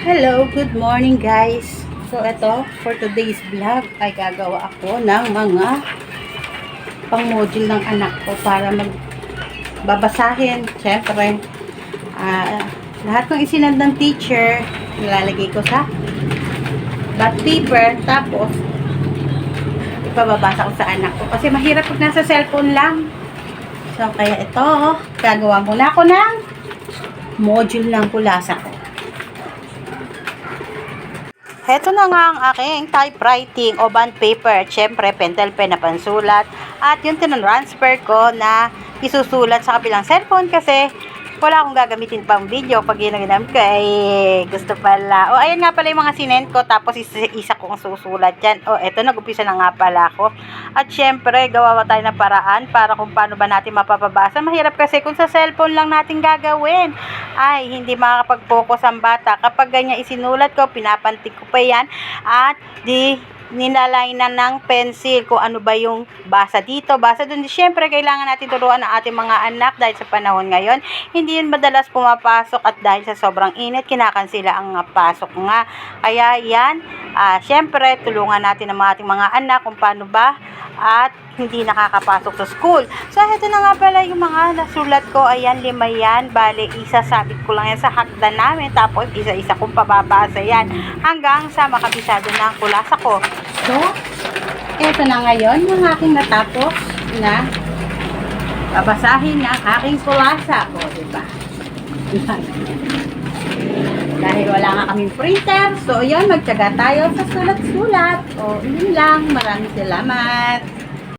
Hello, good morning guys. So ito, for today's vlog ay gagawa ako ng mga pang-module ng anak ko para mag babasahin. Siyempre, ah, lahat ng isinand ng teacher, nilalagay ko sa back paper, tapos ipababasa ko sa anak ko. Kasi mahirap pag nasa cellphone lang. So, kaya ito, gagawa muna ako ng module ng kulasa ko. Heto na nga ang aking typewriting o bond paper. Siyempre, pentel pen na pansulat. At yung tinransfer ko na isusulat sa kabilang cellphone kasi wala akong gagamitin pang video pag yun ang ginamit ko ay gusto pala. O, ayan nga pala yung mga sinend ko tapos isa, isa kong susulat yan. O, eto, nag-upisa na nga pala ako. At syempre, gawa tayo ng paraan para kung paano ba natin mapapabasa. Mahirap kasi kung sa cellphone lang natin gagawin. Ay, hindi makakapag-focus ang bata. Kapag ganyan isinulat ko, pinapantig ko pa yan. At di nilalainan ng pencil kung ano ba yung basa dito, basa dun. Siyempre, kailangan natin turuan ang ating mga anak dahil sa panahon ngayon, hindi yun madalas pumapasok at dahil sa sobrang init, kinakansila ang pasok nga. Kaya yan, ah, siyempre, tulungan natin ang mga ating mga anak kung paano ba at hindi nakakapasok sa school. So, ito na nga pala yung mga nasulat ko. Ayan, lima yan. Bale, isa sabit ko lang yan sa hakdan namin. Tapos, isa-isa kong pababasa yan. Hanggang sa makabisado na ang kulasa ko. So, ito na ngayon yung aking natapos na babasahin ng aking kulasa ko, di ba? Dahil wala nga kaming printer, so yun, magtyaga tayo sa sulat-sulat. O, yun lang. Maraming salamat.